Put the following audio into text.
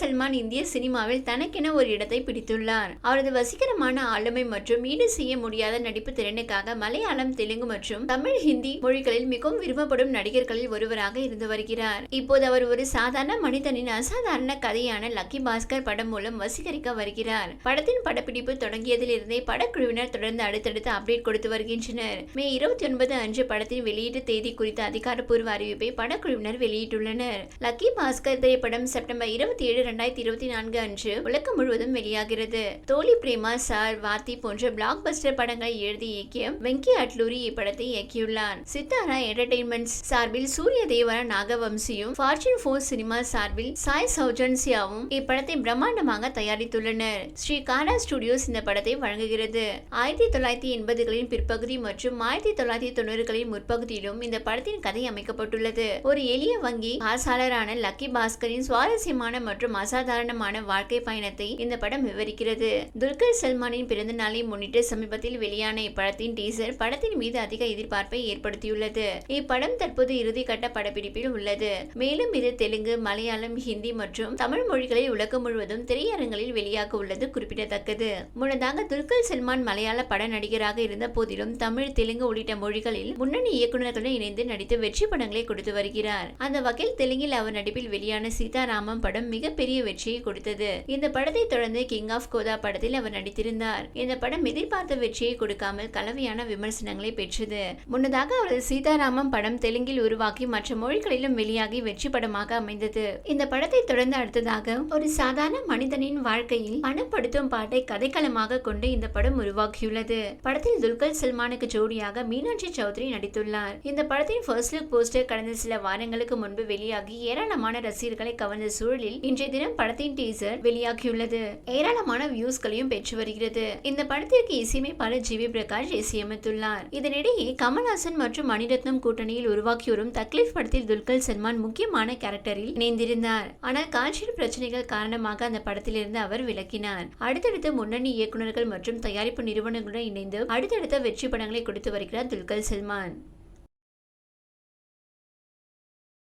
சல்மான் இந்திய சினிமாவில் தனக்கென ஒரு இடத்தை பிடித்துள்ளார். அவரது வசீகரமான ஆளுமை மற்றும் ஈடு செய்ய முடியாத நடிப்பு திறனுக்காக மலையாளம் தெலுங்கு மற்றும் தமிழ் ஹிந்தி மொழிகளில் மிகவும் விரும்பப்படும் நடிகர்களில் ஒருவராக இருந்து வருகிறார். இப்போது அவர் ஒரு சாதாரண மனிதனின் அசாதாரண கதையான லக்கி பாஸ்கர் படம் மூலம் வசீகரிக்க வருகிறார். படத்தின் படப்பிடிப்பு தொடங்கியதிலிருந்தே படக்குழுவினர் தொடர்ந்து அடுத்தடுத்து அப்டேட் கொடுத்து வருகின்றனர். மே இருபத்தி ஒன்பது அன்று படத்தின் வெளியீட்டு தேதி குறித்த அதிகாரப்பூர்வ அறிவிப்பை படக்குழுவினர் வெளியிட்டுள்ளனர். லக்கி பாஸ்கர் திரைப்படம் செப்டம்பர் இருபத்தி ஏழு இரண்டாயிரத்தி இருபத்தி நான்கு அன்று உலகம் முழுவதும் வெளியாகிறது. தோலி பிரேமா சார் வாத்தி போன்ற பிளாக் பஸ்டர் படங்களை எழுதி இயக்கிய வெங்கி அட்லூரி இப்படத்தை இயக்கியுள்ளார். சித்தாரா என்டர்டைன்மெண்ட்ஸ் சார்பில் சூரிய தேவரா நாகவம்சியும் ஃபார்ச்சூன் ஃபோர் சினிமா சார்பில் சாய் சௌஜன்சியாவும் இப்படத்தை பிரம்மாண்டமாக தயாரித்துள்ளனர். ஸ்ரீ காரா ஸ்டுடியோஸ் இந்த படத்தை வழங்குகிறது. ஆயிரத்தி தொள்ளாயிரத்தி எண்பதுகளின் பிற்பகுதி மற்றும் ஆயிரத்தி தொள்ளாயிரத்தி தொண்ணூறுகளின் முற்பகுதியிலும் இந்த படத்தின் கதை அமைக்கப்பட்டுள்ளது. ஒரு எளிய வங்கி பாசாளரான லக்கி பாஸ்கரின் சுவாரஸ்யமான மற்றும் அசாதாரணமான வாழ்க்கை பயணத்தை இந்த படம் விவரிக்கிறது. துல்கர் சல்மானின் பிறந்த நாளை முன்னிட்டு சமீபத்தில் வெளியான இப்படத்தின் டீசர் படத்தின் மீது அதிக எதிர்பார்ப்பை ஏற்படுத்தியுள்ளது. இப்படம் தற்போது இறுதிக்கட்ட படப்பிடிப்பில் உள்ளது. மேலும் இது தெலுங்கு மலையாளம் ஹிந்தி மற்றும் தமிழ் மொழிகளில் உலகம் முழுவதும் திரையரங்களில் வெளியாக உள்ளது குறிப்பிடத்தக்கது. முன்னதாக துல்கர் சல்மான் மலையாள பட நடிகராக இருந்த போதிலும் தமிழ் தெலுங்கு உள்ளிட்ட மொழிகளில் முன்னணி இயக்குநர்களுடன் இணைந்து நடித்து வெற்றி படங்களை கொடுத்து வருகிறார். அந்த வகையில் தெலுங்கில் அவர் நடிப்பில் வெளியான சீதாராமம் படம் மிகப்பெரிய வெற்றியை கொடுத்தது. இந்த படத்தை தொடர்ந்து கிங் ஆஃப் கோதா படத்தில் அவர் நடித்திருந்தார். இந்த படம் எதிர்பார்த்த வெற்றியை கொடுக்காமல் கலவையான விமர்சனங்களை பெற்றது. முன்னதாக அவரது சீதாராமம் படம் தெலுங்கில் உருவாக்கி மற்ற மொழிகளிலும் வெளியாகி வெற்றி படமாக அமைந்தது. இந்த படத்தை தொடர்ந்து அடுத்ததாக ஒரு சாதாரண மனிதனின் வாழ்க்கையில் பணப்படுத்தும் பாட்டை கதைக்களமாக கொண்டு இந்த படம் உருவாக்கியுள்ளது படத்தில் துல்கர் சல்மானுக்கு ஜோடியாக மீனாட்சி சௌத்ரி நடித்துள்ளார். இந்த படத்தின் ஃபர்ஸ்ட் லுக் போஸ்டர் கடந்த சில வாரங்களுக்கு முன்பு வெளியாகி ஏராளமான ரசிகர்களை கவர்ந்த சூழலில் இன்றைய தினம் படத்தின் டீசர் வெளியாகியுள்ளது. ஏராளமான வியூஸ்களையும் பெற்று வருகிறது. இந்த படத்திற்கு இசையமைப்பாளர் ஜி வி பிரகாஷ் இசையமைத்துள்ளார். இதனிடையே கமல்ஹாசன் மற்றும் மணிரத்னம் கூட்டணியில் உருவாக்கி வரும் தக்லீஃப் படத்தில் துல்கர் சல்மான் முக்கியமான கேரக்டரில் இணைந்திருந்தார். ஆனால் காட்சியில் பிரச்சனைகள் காரணமாக அந்த படத்திலிருந்து அவர் விலக்கினார் அடுத்தடுத்து முன்னணி இயக்குநர்கள் மற்றும் தயாரிப்பு நிறுவனங்களுடன் இணைந்து அடுத்தடுத்த வெற்றி படங்களை கொடுத்து வருகிறார் துல்கர் சல்மான்.